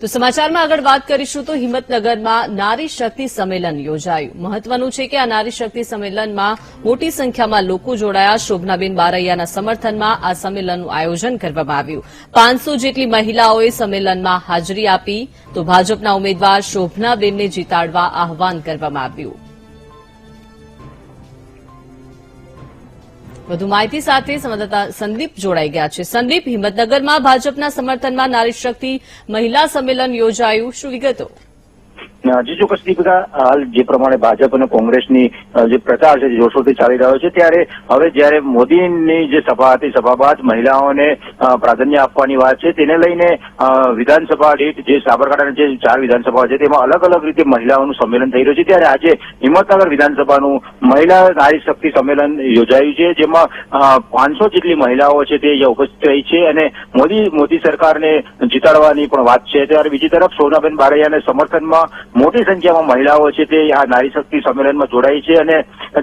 તો સમાચારમાં આગળ વાત કરીશું તો હિંમતનગરમાં નારી શક્તિ સંમેલન યોજાયું. મહત્વનું છે કે આ નારી શક્તિ સંમેલનમાં મોટી સંખ્યામાં લોકો જોડાયા. શોભનાબેન બારૈયાના સમર્થનમાં આ સંમેલનનું આયોજન કરવામાં આવ્યું. પાંચસો જેટલી મહિલાઓએ સંમેલનમાં હાજરી આપી તો ભાજપના ઉમેદવાર શોભનાબેનને જીતાડવા આહવાન કરવામાં આવ્યું. વધુ માહિતી સાથે સંવાદદાતા સંદીપ જોડાઈ ગયા છે. સંદીપ, હિંમતનગરમાં ભાજપના સમર્થનમાં નારી શક્તિ મહિલા સંમેલન યોજાયું. શું વિગતો? જી ચોક્કસ દીપિકા હાલ જે પ્રમાણે ભાજપ અને કોંગ્રેસની જે પ્રચાર છે જોરશોરથી ચાલી રહ્યો છે, ત્યારે હવે જ્યારે મોદીની જે સભા હતી, સભા બાદ મહિલાઓને પ્રાધાન્ય આપવાની વાત છે, તેને લઈને વિધાનસભા દીઠ જે સાબરકાંઠાની જે ચાર વિધાનસભા છે, તેમાં અલગ અલગ રીતે મહિલાઓનું સંમેલન થઈ રહ્યું છે. ત્યારે આજે હિંમતનગર વિધાનસભાનું મહિલા નારી શક્તિ સંમેલન યોજાયું છે, જેમાં પાંચસો જેટલી મહિલાઓ છે તે ઉપસ્થિત રહી છે અને મોદી મોદી સરકારને જીતાડવાની પણ વાત છે. ત્યારે બીજી તરફ સોનાબેન બારૈયાને સમર્થનમાં મોટી સંખ્યામાં મહિલાઓ છે તે આ નારી શક્તિ સંમેલનમાં જોડાઈ છે અને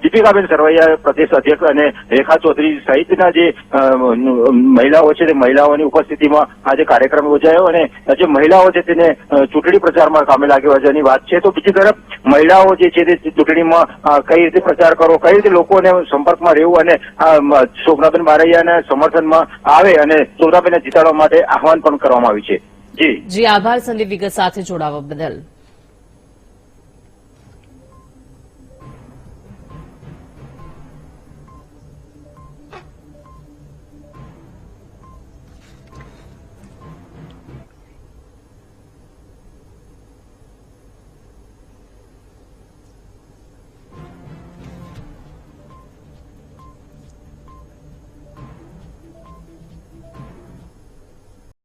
દીપિકાબેન સરવૈયા પ્રદેશ અધ્યક્ષ અને રેખા ચૌધરી સહિતના જે મહિલાઓ છે તે મહિલાઓની ઉપસ્થિતિમાં આજે કાર્યક્રમ યોજાયો અને જે મહિલાઓ છે તેને ચૂંટણી પ્રચારમાં કામે લાગ્યો હોવાની વાત છે. તો બીજી તરફ મહિલાઓ જે છે તે ચૂંટણીમાં કઈ રીતે પ્રચાર કરવો કઈ રીતે લોકોને સંપર્કમાં રહેવું અને શોભનાબેન બારૈયાના સમર્થનમાં આવે અને શોભનાબેનને જીતાડવા માટે આહવાન પણ કરવામાં આવ્યું છે. જી. જી, આભાર સંદીપ વિગત સાથે જોડાવા બદલ.